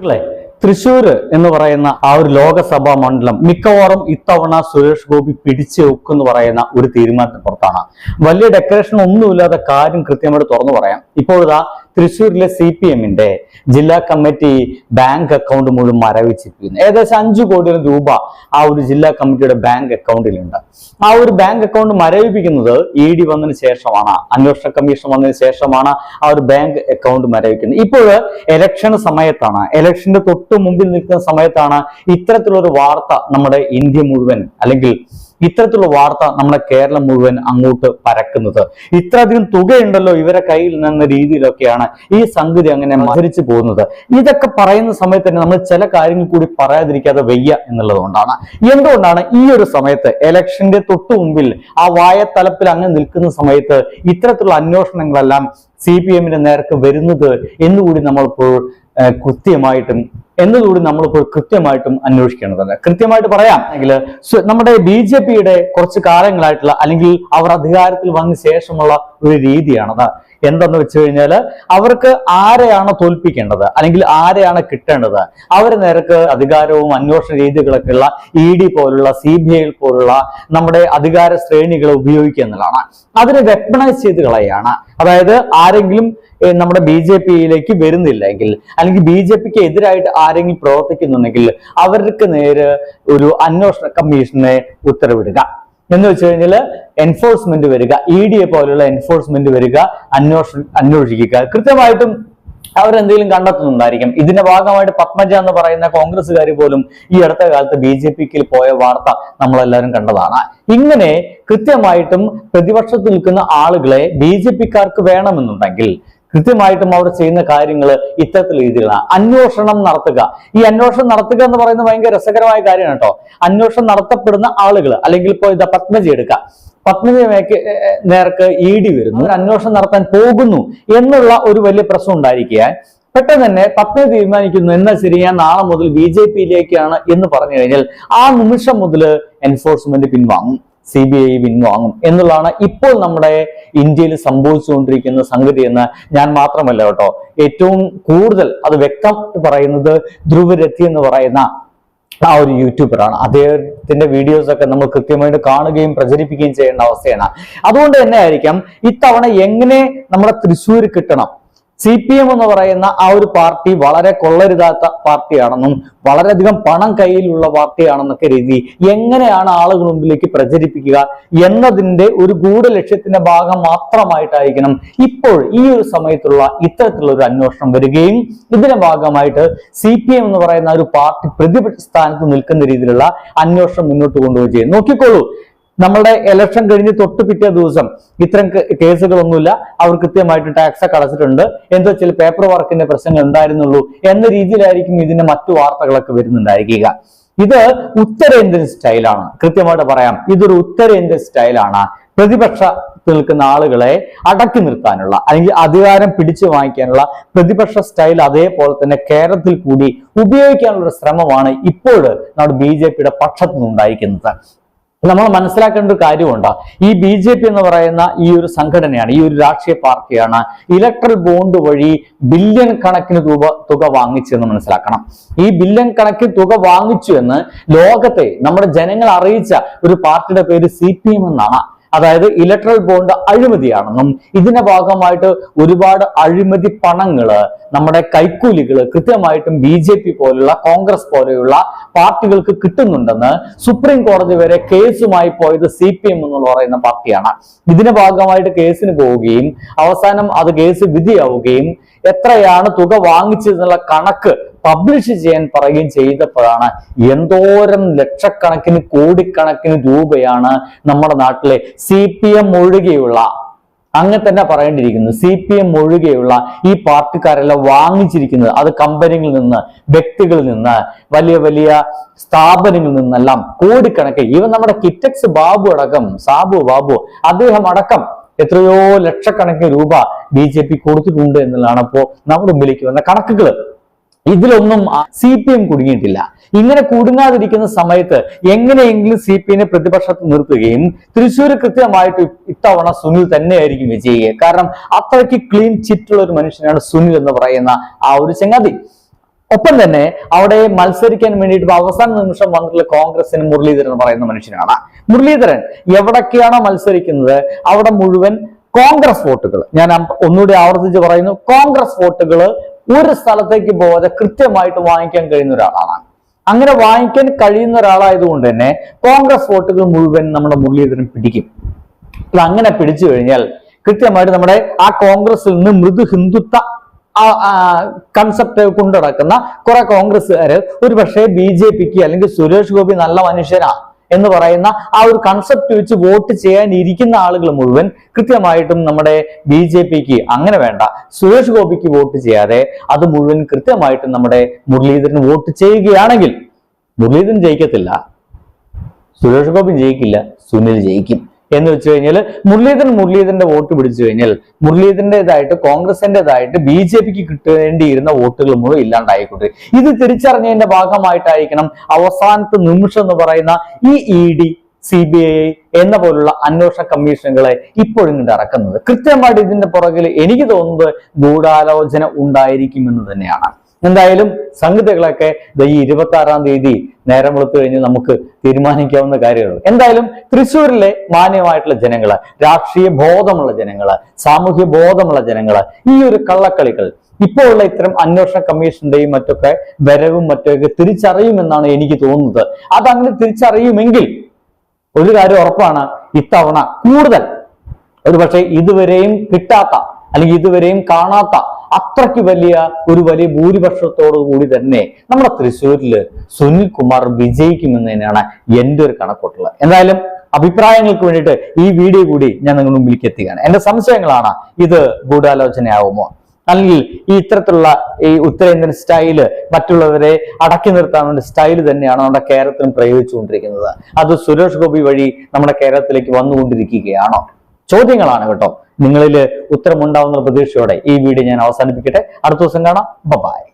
സുഹൃത്തുക്കളെ തൃശ്ശൂർ എന്ന് പറയുന്ന ആ ഒരു ലോകസഭാ മണ്ഡലം മിക്കവാറും ഇത്തവണ സുരേഷ് ഗോപി പിടിച്ചു വെക്കുമെന്ന് പറയുന്ന ഒരു തീരുമാനത്തിന് പുറത്താണ്. വലിയ ഡെക്കറേഷൻ ഒന്നുമില്ലാത്ത കാര്യം കൃത്യമായിട്ട് തുറന്നു പറയാം. ഇപ്പോഴിതാ തൃശ്ശൂരിലെ സി പി എമ്മിന്റെ ജില്ലാ കമ്മിറ്റി ബാങ്ക് അക്കൗണ്ട് മുഴുവൻ മരവിച്ചിരിക്കുന്നു. ഏകദേശം അഞ്ചു കോടി രൂപ ആ ഒരു ജില്ലാ കമ്മിറ്റിയുടെ ബാങ്ക് അക്കൗണ്ടിലുണ്ട്. ആ ഒരു ബാങ്ക് അക്കൗണ്ട് മരവിപ്പിക്കുന്നത് ഇ ഡി വന്നതിന് ശേഷമാണ് അന്വേഷണ കമ്മീഷൻ വന്നതിന് ശേഷമാണ് ആ ഒരു ബാങ്ക് അക്കൗണ്ട് മരവിക്കുന്നത്. ഇപ്പോൾ ഇലക്ഷൻ സമയത്താണ് ഇലക്ഷന്റെ തൊട്ട് മുമ്പിൽ നിൽക്കുന്ന സമയത്താണ് ഇത്തരത്തിലുള്ള ഒരു വാർത്ത നമ്മുടെ ഇന്ത്യ മുഴുവൻ അല്ലെങ്കിൽ ഇത്തരത്തിലുള്ള വാർത്ത നമ്മുടെ കേരളം മുഴുവൻ അങ്ങോട്ട് പരക്കുന്നത്. ഇത്രയധികം തുകയുണ്ടല്ലോ ഇവരെ കയ്യിൽ നിന്ന രീതിയിലൊക്കെയാണ് ഈ സംഗതി അങ്ങനെ മധരിച്ചു പോകുന്നത്. ഇതൊക്കെ പറയുന്ന സമയത്ത് തന്നെ നമ്മൾ ചില കാര്യങ്ങൾ കൂടി പറയാതിരിക്കാതെ വയ്യ എന്നുള്ളതുകൊണ്ടാണ്. എന്തുകൊണ്ടാണ് ഈ ഒരു സമയത്ത് ഇലക്ഷന്റെ തൊട്ടു മുമ്പിൽ ആ വായത്തലപ്പിൽ അങ്ങ് നിൽക്കുന്ന സമയത്ത് ഇത്തരത്തിലുള്ള അന്വേഷണങ്ങളെല്ലാം സി പി എമ്മിന്റെ നേർക്ക് വരുന്നത് എന്നുകൂടി നമ്മളിപ്പോൾ കൃത്യമായിട്ടും എന്നതുകൂടി നമ്മളിപ്പോൾ കൃത്യമായിട്ടും അന്വേഷിക്കേണ്ടതുണ്ട്. കൃത്യമായിട്ട് പറയാം. എങ്കിൽ നമ്മുടെ ബി ജെ പിയുടെ കുറച്ച് കാലങ്ങളായിട്ടുള്ള അല്ലെങ്കിൽ അവർ അധികാരത്തിൽ വന്ന ശേഷമുള്ള ഒരു രീതിയാണത്. എന്തെന്ന് വെച്ച് കഴിഞ്ഞാൽ അവർക്ക് ആരെയാണ് തോൽപ്പിക്കേണ്ടത്? അല്ലെങ്കിൽ ആരെയാണ് കിട്ടേണ്ടത്? അവരെ നേരക്ക് അധികാരവും അന്വേഷണ രീതികളൊക്കെ ഉള്ള ഇ ഡി പോലുള്ള സി ബി ഐ പോലുള്ള നമ്മുടെ അധികാര ശ്രേണികളെ ഉപയോഗിക്കുക എന്നുള്ളതാണ്. അതിനെ വെപ്പണൈസ് ചെയ്ത് കളയാണ്. അതായത് ആരെങ്കിലും നമ്മുടെ ബി ജെ പിയിലേക്ക് വരുന്നില്ലെങ്കിൽ അല്ലെങ്കിൽ ബി ജെ പിക്ക് എതിരായിട്ട് ആരെങ്കിലും പ്രവർത്തിക്കുന്നുണ്ടെങ്കിൽ അവർക്ക് നേരെ ഒരു അന്വേഷണ കമ്മീഷനെ ഉത്തരവിടുക. എന്ന് വെച്ച് കഴിഞ്ഞാൽ എൻഫോഴ്സ്മെന്റ് വരിക ഇ ഡി എ പോലുള്ള എൻഫോഴ്സ്മെന്റ് വരിക അന്വേഷണം അന്വേഷിക്കുക. കൃത്യമായിട്ടും അവരെന്തെങ്കിലും കണ്ടെത്തുന്നുണ്ടായിരിക്കും. ഇതിന്റെ ഭാഗമായിട്ട് പത്മജ എന്ന് പറയുന്ന കോൺഗ്രസ്സുകാർ പോലും ഈ അടുത്ത കാലത്ത് ബി ജെ പിക്ക് പോയ വാർത്ത നമ്മളെല്ലാവരും കണ്ടതാണ്. ഇങ്ങനെ കൃത്യമായിട്ടും പ്രതിപക്ഷത്തിൽ നിൽക്കുന്ന ആളുകളെ ബി ജെ പിക്കാർക്ക് വേണമെന്നുണ്ടെങ്കിൽ കൃത്യമായിട്ടും അവർ ചെയ്യുന്ന കാര്യങ്ങൾ ഇത്തരത്തിൽ രീതിയിലാണ്. അന്വേഷണം നടത്തുക. ഈ അന്വേഷണം നടത്തുക എന്ന് പറയുന്നത് ഭയങ്കര രസകരമായ കാര്യമാണ് കേട്ടോ. അന്വേഷണം നടത്തപ്പെടുന്ന ആളുകൾ അല്ലെങ്കിൽ ഇപ്പോൾ ഇതാ പത്മജി എടുക്കുക. പത്മജിക്ക് നേർക്ക് ഇ ഡി വരുന്നു. അന്വേഷണം നടത്താൻ പോകുന്നു എന്നുള്ള ഒരു വലിയ പ്രശ്നം ഉണ്ടായിരിക്കുക. പെട്ടെന്ന് തന്നെ പത്മജി തീരുമാനിക്കുന്നു എന്നാൽ ശരി ഞാൻ നാളെ മുതൽ ബി ജെ പിയിലേക്കാണ് എന്ന് പറഞ്ഞു കഴിഞ്ഞാൽ ആ നിമിഷം മുതൽ എൻഫോഴ്സ്മെന്റ് പിൻവാങ്ങും. സി ബി ഐ പിൻവാങ്ങും എന്നുള്ളതാണ് ഇപ്പോൾ നമ്മുടെ ഇന്ത്യയിൽ സംഭവിച്ചുകൊണ്ടിരിക്കുന്ന സംഗതി എന്ന് ഞാൻ മാത്രമല്ല കേട്ടോ. ഏറ്റവും കൂടുതൽ അത് വ്യക്തം പറയുന്നത് ധ്രുവരഥി എന്ന് പറയുന്ന ആ ഒരു യൂട്യൂബറാണ്. അദ്ദേഹത്തിന്റെ വീഡിയോസ് ഒക്കെ നമ്മൾ കൃത്യമായിട്ട് കാണുകയും പ്രചരിപ്പിക്കുകയും ചെയ്യേണ്ട അവസ്ഥയാണ്. അതുകൊണ്ട് തന്നെ ആയിരിക്കാം ഇത്തവണ എങ്ങനെ നമ്മുടെ തൃശ്ശൂർ കിട്ടണം? സി പി എം എന്ന് പറയുന്ന ആ ഒരു പാർട്ടി വളരെ കൊള്ളരുതാത്ത പാർട്ടിയാണെന്നും വളരെയധികം പണം കയ്യിലുള്ള പാർട്ടിയാണെന്നൊക്കെ രീതി എങ്ങനെയാണ് ആളുകൾ മുമ്പിലേക്ക് പ്രചരിപ്പിക്കുക എന്നതിന്റെ ഒരു ഗൂഢലക്ഷ്യത്തിന്റെ ഭാഗം മാത്രമായിട്ടായിരിക്കണം ഇപ്പോൾ ഈ ഒരു സമയത്തുള്ള ഇത്തരത്തിലുള്ള ഒരു അന്വേഷണം വരികയും ഇതിന്റെ ഭാഗമായിട്ട് സി പി എം എന്ന് പറയുന്ന ഒരു പാർട്ടി പ്രതിപക്ഷ സ്ഥാനത്ത് നിൽക്കുന്ന രീതിയിലുള്ള അന്വേഷണം മുന്നോട്ട് കൊണ്ടുപോവുകയും ചെയ്യും. നോക്കിക്കോളൂ നമ്മളുടെ ഇലക്ഷൻ കഴിഞ്ഞ് തൊട്ട് പിറ്റേ ദിവസം ഇത്തരം കേസുകളൊന്നുമില്ല. അവർ കൃത്യമായിട്ട് ടാക്സ് ഒക്കെ അടച്ചിട്ടുണ്ട്. എന്തോ ചില പേപ്പർ വർക്കിന്റെ പ്രശ്നങ്ങൾ ഉണ്ടായിരുന്നുള്ളൂ എന്ന രീതിയിലായിരിക്കും ഇതിന്റെ മറ്റു വാർത്തകളൊക്കെ വരുന്നുണ്ടായിരിക്കുക. ഇത് ഉത്തരേന്ത്യൻ സ്റ്റൈലാണ് കൃത്യമായിട്ട് പറയാം ഇതൊരു ഉത്തരേന്ത്യൻ സ്റ്റൈലാണ് പ്രതിപക്ഷ നിൽക്കുന്ന ആളുകളെ അടക്കി നിർത്താനുള്ള അല്ലെങ്കിൽ അധികാരം പിടിച്ചു വാങ്ങിക്കാനുള്ള പ്രതിപക്ഷ സ്റ്റൈൽ അതേപോലെ തന്നെ കേരളത്തിൽ കൂടി ഉപയോഗിക്കാനുള്ള ശ്രമമാണ് ഇപ്പോൾ നമ്മുടെ ബി ജെ പിയുടെ പക്ഷത്തു നിന്നുണ്ടായിരിക്കുന്നത്. നമ്മൾ മനസ്സിലാക്കേണ്ട ഒരു കാര്യമുണ്ട്. ഈ ബി ജെ പി എന്ന് പറയുന്ന ഈ ഒരു സംഘടനയാണ് ഈ ഒരു രാഷ്ട്രീയ പാർട്ടിയാണ് ഇലക്ട്രൽ ബോണ്ട് വഴി ബില്യൺ കണക്കിന് തുക തുക വാങ്ങിച്ചു എന്ന് മനസ്സിലാക്കണം. ഈ ബില്യൺ കണക്കിന് തുക വാങ്ങിച്ചു എന്ന് ലോകത്തെ നമ്മുടെ ജനങ്ങൾ അറിയിച്ച ഒരു പാർട്ടിയുടെ പേര് സി പി എം എന്നാണ്. അതായത് ഇലക്ട്രൽ ബോണ്ട് അഴിമതിയാണെന്നും ഇതിന്റെ ഭാഗമായിട്ട് ഒരുപാട് അഴിമതി പണങ്ങൾ നമ്മുടെ കൈക്കൂലികൾ കൃത്യമായിട്ടും ബി ജെ പി പോലുള്ള കോൺഗ്രസ് പോലെയുള്ള പാർട്ടികൾക്ക് കിട്ടുന്നുണ്ടെന്ന് സുപ്രീം കോടതി വരെ കേസുമായി പോയത് സി പി എം എന്ന് പറയുന്ന പാർട്ടിയാണ്. ഇതിന്റെ ഭാഗമായിട്ട് കേസിന് പോവുകയും അവസാനം അത് കേസ് വിധിയാവുകയും എത്രയാണ് തുക വാങ്ങിച്ചതെന്നുള്ള കണക്ക് പബ്ലിഷ് ചെയ്യാൻ പറയുകയും ചെയ്തപ്പോഴാണ് എന്തോരം ലക്ഷക്കണക്കിന് കോടിക്കണക്കിന് രൂപയാണ് നമ്മുടെ നാട്ടിലെ സി പി എം ഒഴികെയുള്ള അങ്ങനെ തന്നെ പറയേണ്ടിയിരിക്കുന്നു സി പി എം ഒഴികെയുള്ള ഈ പാർട്ടിക്കാരെല്ലാം വാങ്ങിച്ചിരിക്കുന്നത്. അത് കമ്പനികളിൽ നിന്ന് വ്യക്തികളിൽ നിന്ന് വലിയ വലിയ സ്ഥാപനങ്ങളിൽ നിന്നെല്ലാം കോടിക്കണക്ക് ഈവൻ നമ്മുടെ കിറ്റക്സ് ബാബു അടക്കം സാബു ബാബു അദ്ദേഹം അടക്കം എത്രയോ ലക്ഷക്കണക്കിന് രൂപ ബി ജെ പി കൊടുത്തിട്ടുണ്ട് എന്നുള്ളതാണ് അപ്പോ നമ്മുടെ മുമ്പിലേക്ക് വന്ന കണക്കുകൾ. ഇതിലൊന്നും സി പി എം കുടുങ്ങിയിട്ടില്ല. ഇങ്ങനെ കുടുങ്ങാതിരിക്കുന്ന സമയത്ത് എങ്ങനെയെങ്കിലും സി പി എമ്മിനെ പ്രതിപക്ഷത്ത് നിർത്തുകയും തൃശ്ശൂർ കൃത്യമായിട്ട് ഇത്തവണ സുനിൽ തന്നെയായിരിക്കും വിജയിക്കുക കാരണം അത്രയ്ക്ക് ക്ലീൻ ചിറ്റുള്ള ഒരു മനുഷ്യനാണ് സുനിൽ എന്ന് പറയുന്ന ആ ഒരു ചങ്ങാതി. ഒപ്പം തന്നെ അവിടെ മത്സരിക്കാൻ വേണ്ടിയിട്ട് അവസാന നിമിഷം വന്നിട്ടുള്ള കോൺഗ്രസിന് മുരളീധരൻ എന്ന് പറയുന്ന മനുഷ്യനാണ്. മുരളീധരൻ എവിടൊക്കെയാണോ മത്സരിക്കുന്നത് അവിടെ മുഴുവൻ കോൺഗ്രസ് വോട്ടുകൾ ഞാൻ ഒന്നുകൂടി ആവർത്തിച്ച് പറയുന്നു. കോൺഗ്രസ് വോട്ടുകൾ ഒരു സ്ഥലത്തേക്ക് പോകാതെ കൃത്യമായിട്ട് വാങ്ങിക്കാൻ കഴിയുന്ന ഒരാളാണ്. അങ്ങനെ വാങ്ങിക്കാൻ കഴിയുന്ന ഒരാളായതുകൊണ്ട് തന്നെ കോൺഗ്രസ് വോട്ടുകൾ മുഴുവൻ നമ്മുടെ മുരളീധരൻ പിടിക്കും. അത് അങ്ങനെ പിടിച്ചു കഴിഞ്ഞാൽ കൃത്യമായിട്ട് നമ്മുടെ ആ കോൺഗ്രസിൽ നിന്ന് മൃദു ഹിന്ദുത്വ കൺസെപ്റ്റ് കൊണ്ടു നടക്കുന്ന കുറെ കോൺഗ്രസ്സുകാര് ഒരു പക്ഷേ ബി ജെ പിക്ക് അല്ലെങ്കിൽ സുരേഷ് ഗോപി നല്ല മനുഷ്യനാ എന്ന് പറയുന്ന ആ ഒരു കൺസെപ്റ്റ് വെച്ച് വോട്ട് ചെയ്യാൻ ഇരിക്കുന്ന ആളുകൾ മുഴുവൻ കൃത്യമായിട്ടും നമ്മുടെ ബി അങ്ങനെ വേണ്ട. സുരേഷ് ഗോപിക്ക് വോട്ട് ചെയ്യാതെ അത് മുഴുവൻ കൃത്യമായിട്ടും നമ്മുടെ മുരളീധരന് വോട്ട് ചെയ്യുകയാണെങ്കിൽ മുരളീധരൻ ജയിക്കത്തില്ല. സുരേഷ് ഗോപി ജയിക്കില്ല. സുനിൽ ജയിക്കും. എന്ന് വെച്ച് കഴിഞ്ഞാൽ മുരളീധരൻ മുരളീധരന്റെ വോട്ട് പിടിച്ചു കഴിഞ്ഞാൽ മുരളീധരന്റേതായിട്ട് കോൺഗ്രസിന്റേതായിട്ട് ബി ജെ പിക്ക് കിട്ടേണ്ടിയിരുന്ന വോട്ടുകൾ മുഴുവൻ ഇല്ലാണ്ടായിക്കോട്ടെ ഇത് തിരിച്ചറിഞ്ഞതിന്റെ ഭാഗമായിട്ടായിരിക്കണം അവസാനത്തെ നിമിഷം എന്ന് പറയുന്ന ഈ E D C B I എന്ന പോലുള്ള അന്വേഷണ കമ്മീഷനുകളെ ഇപ്പോഴും ഇങ്ങോട്ട് ഇറക്കുന്നത്. കൃത്യമായിട്ട് ഇതിന്റെ പുറകിൽ എനിക്ക് തോന്നുന്നത് ഗൂഢാലോചന ഉണ്ടായിരിക്കുമെന്ന് തന്നെയാണ്. എന്തായാലും സംഗതികളൊക്കെ ഈ ഇരുപത്തി ആറാം തീയതി നേരം വെളുത്തു കഴിഞ്ഞ് നമുക്ക് തീരുമാനിക്കാവുന്ന കാര്യമുള്ളൂ. എന്തായാലും തൃശ്ശൂരിലെ മാന്യമായിട്ടുള്ള ജനങ്ങൾ രാഷ്ട്രീയ ബോധമുള്ള ജനങ്ങൾ സാമൂഹ്യ ബോധമുള്ള ജനങ്ങൾ ഈ ഒരു കള്ളക്കളികൾ ഇപ്പോൾ ഉള്ള ഇത്തരം അന്വേഷണ കമ്മീഷന്റെയും മറ്റൊക്കെ വരവും മറ്റൊക്കെ തിരിച്ചറിയുമെന്നാണ് എനിക്ക് തോന്നുന്നത്. അതങ്ങനെ തിരിച്ചറിയുമെങ്കിൽ ഒരു കാര്യം ഉറപ്പാണ് ഇത്തവണ കൂടുതൽ. ഒരു പക്ഷേ ഇതുവരെയും കിട്ടാത്ത അല്ലെങ്കിൽ ഇതുവരെയും കാണാത്ത അത്രയ്ക്ക് വലിയ ഒരു വലിയ ഭൂരിപക്ഷത്തോടു കൂടി തന്നെ നമ്മുടെ തൃശ്ശൂരിൽ സുനിൽ കുമാർ വിജയിക്കുമെന്ന് തന്നെയാണ് എന്റെ ഒരു കണക്കൂട്ടുള്ളത് എന്തായാലും അഭിപ്രായങ്ങൾക്ക് വേണ്ടിയിട്ട് ഈ വീഡിയോ കൂടി ഞാൻ നിങ്ങളുടെ മുമ്പിലേക്ക് എത്തിക്കുകയാണ്. എന്റെ സംശയങ്ങളാണ് ഇത് ഗൂഢാലോചനയാവുമോ? അല്ലെങ്കിൽ ഈ ഇത്തരത്തിലുള്ള ഈ ഉത്തരേന്ത്യൻ സ്റ്റൈൽ മറ്റുള്ളവരെ അടക്കി നിർത്താൻ വേണ്ടി തന്നെയാണ് നമ്മുടെ കേരളത്തിലും പ്രയോഗിച്ചുകൊണ്ടിരിക്കുന്നത്. അത് സുരേഷ് ഗോപി വഴി നമ്മുടെ കേരളത്തിലേക്ക് വന്നുകൊണ്ടിരിക്കുകയാണോ? ചോദ്യങ്ങളാണ് കേട്ടോ. നിങ്ങളിൽ ഉത്തരമുണ്ടാവുന്ന പ്രതീക്ഷയോടെ ഈ വീഡിയോ ഞാൻ അവസാനിപ്പിക്കട്ടെ. അടുത്ത ദിവസം കാണാം. ബബായ്